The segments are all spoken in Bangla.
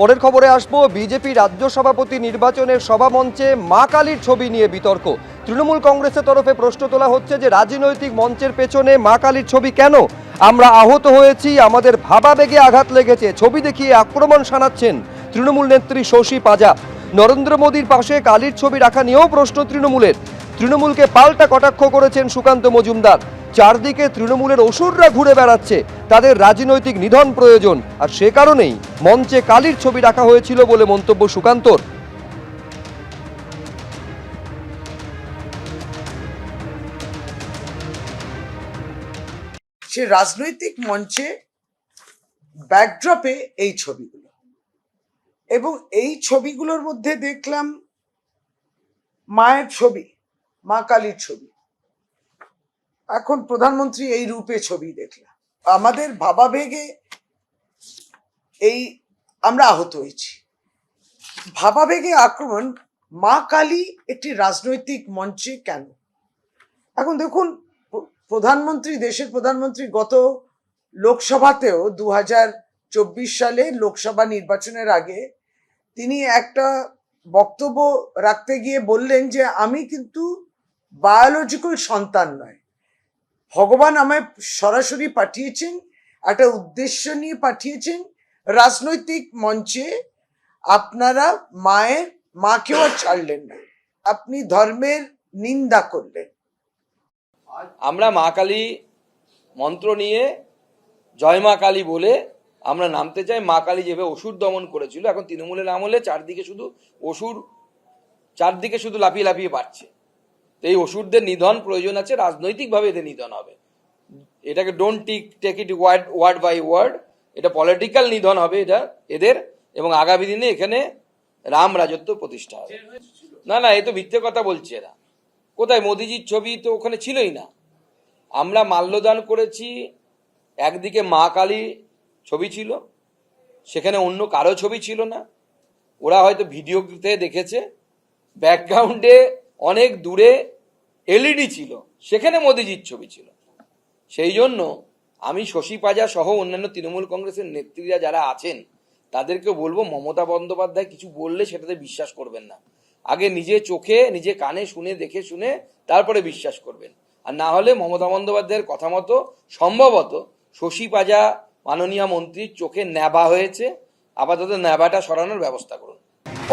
পরের খবরে আসব, বিজেপি রাজ্য সভাপতি নির্বাচনের সভামঞ্চে মা কালীর ছবি নিয়ে বিতর্ক। তৃণমূল কংগ্রেসের তরফে প্রশ্ন তোলা হচ্ছে যে রাজনৈতিক মঞ্চের পেছনে মা কালীর ছবি কেন? আমরা আহত হয়েছি, আমাদের ভাবাবেগে আঘাত লেগেছে, ছবি দেখিয়ে আক্রমণ শানাচ্ছেন তৃণমূল নেত্রী শশী পাজা। নরেন্দ্র মোদীর পাশে কালীর ছবি রাখা নিয়েও প্রশ্ন তৃণমূলের। তৃণমূলকে পাল্টা কটাক্ষ করেছেন সুকান্ত মজুমদার। চারদিকে তৃণমূলের অসুররা ঘুরে বেড়াচ্ছে, তাদের রাজনৈতিক নিধন প্রয়োজন, আর সে কারণেই মঞ্চে কালীর ছবি রাখা হয়েছিল বলে মন্তব্য সুকান্তর। সে রাজনৈতিক মঞ্চে ব্যাকড্রপে এই ছবিগুলো। এবং এই ছবিগুলোর মধ্যে দেখলাম মায়ের ছবি, মা কালীর ছবি। এখন প্রধানমন্ত্রী এই রূপে ছবি দেখলাম। আমাদের ভাবাবেগে এই আমরা আহত হয়েছি। ভাবাবেগে আক্রমণ মা কালী একটি রাজনৈতিক মঞ্চে কেন? এখন দেখুন প্রধানমন্ত্রী, দেশের প্রধানমন্ত্রী গত লোকসভাতেও দু হাজার চব্বিশ সালে লোকসভা নির্বাচনের আগে তিনি একটা বক্তব্য রাখতে গিয়ে বললেন যে, আমি কিন্তু বায়োলজিক্যাল সন্তান নয়। ভগবান আমায় সরাসরি পাঠিয়েছেন, একটা উদ্দেশ্য নিয়ে পাঠিয়েছেন রাজনৈতিক মঞ্চে। আপনারা মায়ের, মাকেও ছাড়লেন না। আপনি ধর্মের নিন্দা করলেন। আমরা মা কালী মন্ত্র নিয়ে জয় মা কালী বলে আমরা নামতে চাই। মা কালী যেভাবে অসুর দমন করেছিল, এখন তৃণমূলের আমলে চারদিকে শুধু অসুর, চারদিকে শুধু লাফিয়ে লাফিয়ে বাড়ছে। এই অসুরদের নিধন প্রয়োজন আছে, রাজনৈতিকভাবে এদের নিধন হবে। এটাকে don't tick take it word word by word এটা পলিটিক্যাল নিধন হবে এটা এদের, এবং আগামী দিনে এখানে রাম রাজত্ব প্রতিষ্ঠা হবে। না না, এ তো মিথ্যে কথা বলছে এরা। কোথায়? মোদিজির ছবি তো ওখানে ছিলই না। আমরা মাল্যদান করেছি, একদিকে মা কালী ছবি ছিল, সেখানে অন্য কারও ছবি ছিল না। ওরা হয়তো ভিডিওতে দেখেছে, ব্যাকগ্রাউন্ডে অনেক দূরে এলইডি ছিল, সেখানে মোদিজির ছবি ছিল। সেই জন্য আমি শশী পাজা সহ অন্যান্য তৃণমূল কংগ্রেসের নেত্রীরা যারা আছেন, তাদেরকে বলব, মমতা বন্দ্যোপাধ্যায় কিছু বললে সেটাতে বিশ্বাস করবেন না। আগে নিজে চোখে, নিজে কানে শুনে, দেখে শুনে তারপরে বিশ্বাস করবেন। আর না হলে মমতা বন্দ্যোপাধ্যায়ের কথা মতো সম্ভবত শশী পাজা মাননীয় মন্ত্রীর চোখে ন্যাবা হয়েছে, আপাতত ন্যাবাটা সরানোর ব্যবস্থা করুন।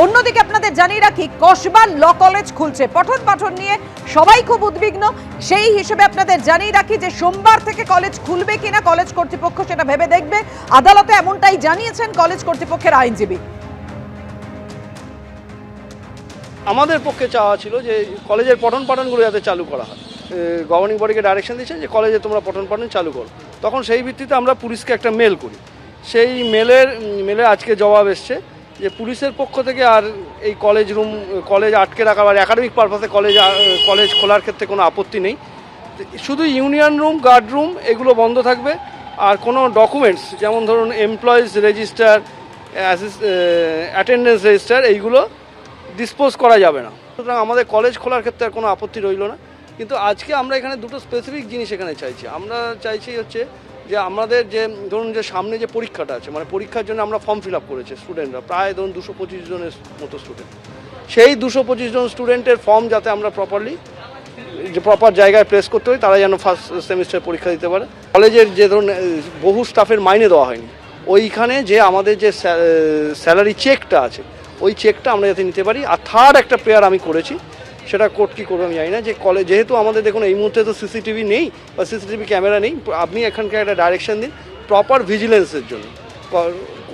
অন্যদিকে আপনাদের জানিয়ে রাখি কসবা ল কলেজ খুলছে। পঠন পাঠন নিয়ে সবাই খুব উদ্বিগ্ন। সেই হিসেবে আপনাদের জানিয়ে রাখি যে সোমবার থেকে কলেজ খুলবে কিনা, কলেজ কর্তৃপক্ষ সেটা ভেবে দেখবে। আদালতে এমনটাই জানিয়েছেন কলেজ কর্তৃপক্ষের আইনজীবী। আমাদের পক্ষে চাওয়া ছিল যে কলেজের পঠন পাঠনগুলো যাতে চালু করা হয়। গভর্নিং বডিকে ডাইরেকশন দিয়েছেন যে কলেজে তোমরা পঠন পাঠন চালু করো। তখন সেই ভিত্তিতে আমরা পুলিশকে একটা মেল করি। সেই মেলের মেলে আজকে জবাব এসছে যে পুলিশের পক্ষ থেকে আর এই কলেজ রুম কলেজ আটকে রাখা বা একাডেমিক পারপাসে কলেজ কলেজ খোলার ক্ষেত্রে কোনো আপত্তি নেই। শুধু ইউনিয়ন রুম গার্ড রুম এগুলো বন্ধ থাকবে। আর কোনো ডকুমেন্টস যেমন ধরুন এমপ্লয়িজ রেজিস্টার অ্যাটেন্ডেন্স রেজিস্টার এইগুলো ডিসপোজ করা যাবে না। সুতরাং আমাদের কলেজ খোলার ক্ষেত্রে আর কোনো আপত্তি রইল না। কিন্তু আজকে আমরা এখানে দুটো স্পেসিফিক জিনিস এখানে চাইছি। আমরা চাইছি হচ্ছে যে আমাদের যে, ধরুন যে সামনে যে পরীক্ষাটা আছে মানে পরীক্ষার জন্য আমরা ফর্ম ফিল আপ করেছি স্টুডেন্টরা প্রায় ধরুন দুশো পঁচিশ জনের মতো স্টুডেন্ট সেই দুশো পঁচিশ জন স্টুডেন্টের ফর্ম যাতে আমরা প্রপারলি যে প্রপার জায়গায় প্লেস করতে হয় তারা যেন ফার্স্ট সেমিস্টার পরীক্ষা দিতে পারে। কলেজের যে ধরুন বহু স্টাফের মাইনে দেওয়া হয়নি। ওইখানে যে আমাদের যে স্যালারি চেকটা আছে, ওই চেকটা আমরা যাতে নিতে পারি। আর থার্ড একটা প্রেয়ার আমি করেছি সেটা কোর্ট কি করবে আমি জানি না। যে কলেজ যেহেতু আমাদের দেখুন, এই মুহূর্তে তো সিসিটিভি নেই বা সিসিটিভি ক্যামেরা নেই, আপনি এখানকার একটা ডাইরেকশন দিন প্রপার ভিজিলেন্সের জন্য।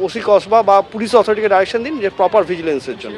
ওসি কসবা বা পুলিশ অথরিটিকে ডাইরেকশন দিন যে প্রপার ভিজিলেন্সের জন্য।